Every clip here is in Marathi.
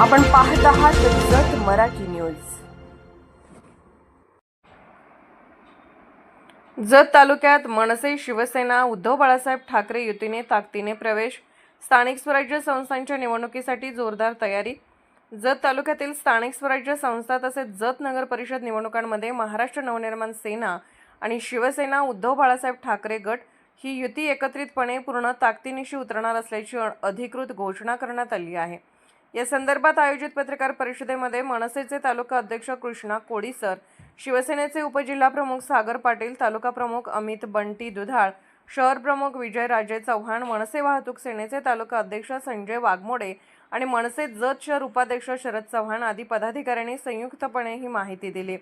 आपण पाहत आहात जत मराठी न्यूज. जत तालुक्यात मनसे शिवसेना उद्धव बाळासाहेब ठाकरे युतीने ताकदीने प्रवेश स्थानिक स्वराज्य संस्थांच्या निवडणुकीसाठी जोरदार तयारी. जत तालुक्यातील स्थानिक स्वराज्य संस्था तसेच जत नगर परिषद निवडणुकांमध्ये महाराष्ट्र नवनिर्माण सेना आणि शिवसेना उद्धव बाळासाहेब ठाकरे गट ही युती एकत्रितपणे पूर्ण ताकदीनिशी उतरणार असल्याची अधिकृत घोषणा करण्यात आली आहे. या संदर्भात आयोजित पत्रकार परिषदेमध्ये मनसेचे तालुका अध्यक्ष कृष्णा कोडीसर शिवसेनेचे उपजिल्हा प्रमुख सागर पाटील तालुका प्रमुख अमित बंटी दुधाळ शहर प्रमुख विजय राजे चव्हाण मनसे वाहतूक सेनेचे तालुका अध्यक्ष संजय वाघमोडे आणि मनसे जत शहर उपाध्यक्ष शरद चव्हाण आदी पदाधिकाऱ्यांनी संयुक्तपणे ही माहिती दिली.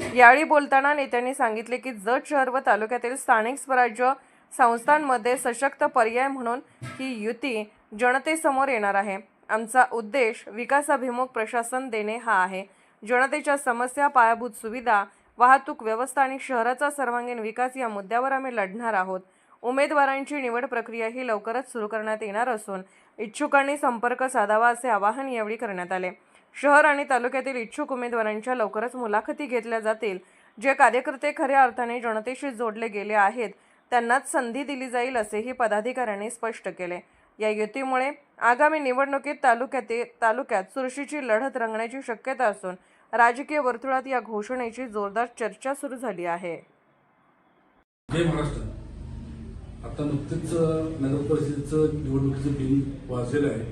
यावेळी बोलताना नेत्यांनी सांगितले की जत शहर व तालुक्यातील स्थानिक स्वराज्य संस्थांमध्ये सशक्त पर्याय म्हणून ही युती जनतेसमोर येणार आहे. आमचा उद्देश विकासाभिमुख प्रशासन देणे हा आहे. जनतेच्या समस्या पायाभूत सुविधा वाहतूक व्यवस्था आणि शहराचा सर्वांगीण विकास या मुद्द्यावर आम्ही लढणार आहोत. उमेदवारांची निवड प्रक्रिया ही लवकरच सुरू करण्यात येणार असून इच्छुकांनी संपर्क साधावा असे आवाहन यावेळी करण्यात आले. शहर आणि तालुक्यातील इच्छुक उमेदवारांच्या लवकरच मुलाखती घेतल्या जातील. जे कार्यकर्ते खऱ्या अर्थाने जनतेशी जोडले गेले आहेत त्यांनाच संधी दिली जाईल असेही पदाधिकाऱ्यांनी स्पष्ट केले. या युतीमुळे आगामी निवडणुकीत तालुक्यातील तालुक्यात चुरशीची लढत रंगण्याची शक्यता असून राजकीय वर्तुळात या घोषणेची जोरदार चर्चा सुरू झाली आहे. जय महाराष्ट्र. आता नुकतीच नगर परिषदेचं निवडणुकीचं बिल वाजलेलं आहे.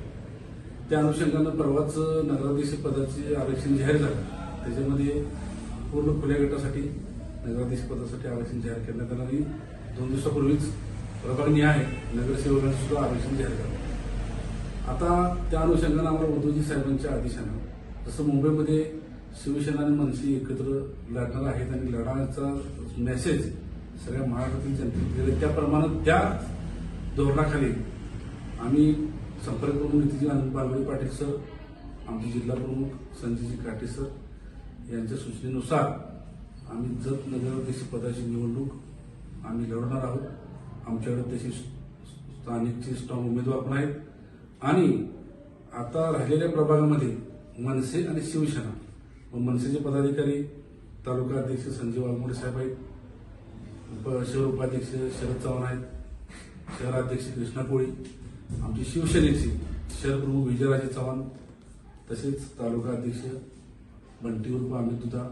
त्या अनुषंगानं परवाच नगराध्यक्ष पदाचे आरक्षण जाहीर झालं. त्याच्यामध्ये पूर्ण खुल्या गटासाठी नगराध्यक्ष पदासाठी आरक्षण जाहीर करण्यात आलं आणि दोन दिवसापूर्वीच प्रभाग आहे. नगरसेवकांचं सुद्धा आरक्षण जाहीर केलं आता त्या अनुषंगानं आम्हाला उद्धवजी साहेबांच्या आदेशानं जसं मुंबईमध्ये शिवसेना आणि मनसे एकत्र लढणार आहेत आणि लढण्याचा मेसेज सगळ्या महाराष्ट्रातील जनतेने दिला त्याप्रमाणे त्या धोरणाखाली आम्ही संपर्क प्रमुख नितीजी आनंद बालवाडी पाटील सर आमचे जिल्हा प्रमुख संजयजी काटे सर यांच्या सूचनेनुसार आम्ही जत नगराध्यक्ष पदाची निवडणूक आम्ही लढवणार आहोत. आमच्याकडे तशी स्थानिकचे स्ट्रॉंग उमेदवार पण आहेत. आणि आता राहिलेल्या प्रभागामध्ये मनसे आणि शिवसेना. मनसेचे पदाधिकारी तालुका अध्यक्ष संजय आलमोडे साहेब आहेत. शहर उपाध्यक्ष शरद चव्हाण आहेत. शहराध्यक्ष कृष्णा कोळी. आमचे शिवसेनेचे शहर प्रमुख विजयराजे चव्हाण. तसेच तालुका अध्यक्ष बंटी उर्फ अमित दुधा.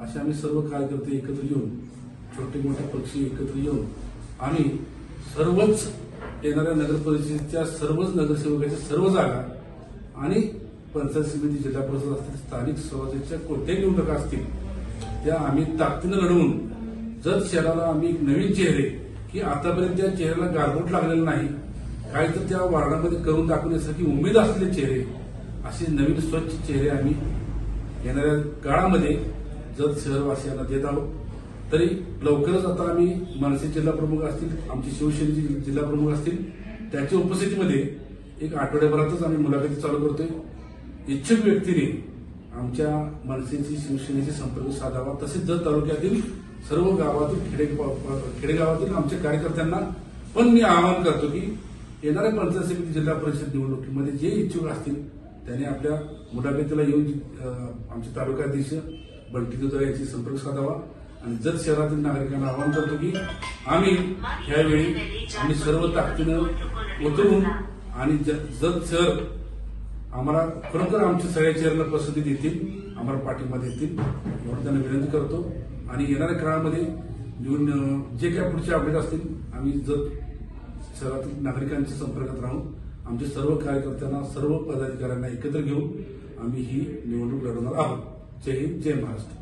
असे आम्ही सर्व कार्यकर्ते एकत्र येऊन छोटे मोठे पक्षी एकत्र येऊन आम्ही सर्वच येणाऱ्या नगर परिषदेच्या सर्वच नगरसेवकाच्या सर्व जागा आणि पंचायत समिती जिल्हा परिषद असतील स्थानिक स्वराज्याच्या कोणत्याही निवडणुका असतील त्या आम्ही ताकदीनं लढवून जर शहराला आम्ही एक नवीन चेहरे की आतापर्यंत त्या चेहऱ्याला गारबोट लागलेलं नाही काय तर त्या वार्डामध्ये करून दाखवण्यासाठी उमेद असलेले चेहरे असे नवीन स्वच्छ चेहरे आम्ही येणाऱ्या काळामध्ये जत शहरवासियांना देत आहोत तरी लवकरच आता आम्ही मनसे जिल्हा प्रमुख असतील आमचे शिवसेनेचे जिल्हा प्रमुख असतील त्याच्या उपस्थितीमध्ये एक आठवड्याभरातच आम्ही मुलाखती चालू करतोय. इच्छुक व्यक्तीने आमच्या मनसेची शिवसेनेशी संपर्क साधावा. तसेच जत तालुक्यातील सर्व गावातील खेडे खेडेगावातील आमच्या कार्यकर्त्यांना पण मी आवाहन करतो की येणाऱ्या पंचायत समिती जिल्हा परिषद निवडणुकीमध्ये जे इच्छुक असतील त्यांनी आपल्या मुलाखतीला येऊन आमच्या आमचे तालुकाध्यक्ष बंटी दुधा यांची संपर्क साधावा. आणि जत शहरातील नागरिकांना आवाहन करतो की आम्ही यावेळी आम्ही सर्व ताकदीनं उतरून आणि ज- जत शहर आम्हाला खरोखर आमच्या सगळ्या चेहऱ्याला पसंती देतील आम्हाला पाठिंबा देतील म्हणून त्यांना विनंती करतो. आणि येणाऱ्या काळामध्ये निवडून जे काय पुढचे अपडेट असतील आम्ही जत शहरातील नागरिकांच्या संपर्कात राहून आमच्या सर्व कार्यकर्त्यांना सर्व पदाधिकाऱ्यांना एकत्र घेऊन आम्ही ही निवडणूक लढवणार आहोत. जय हिंद जय महाराष्ट्र.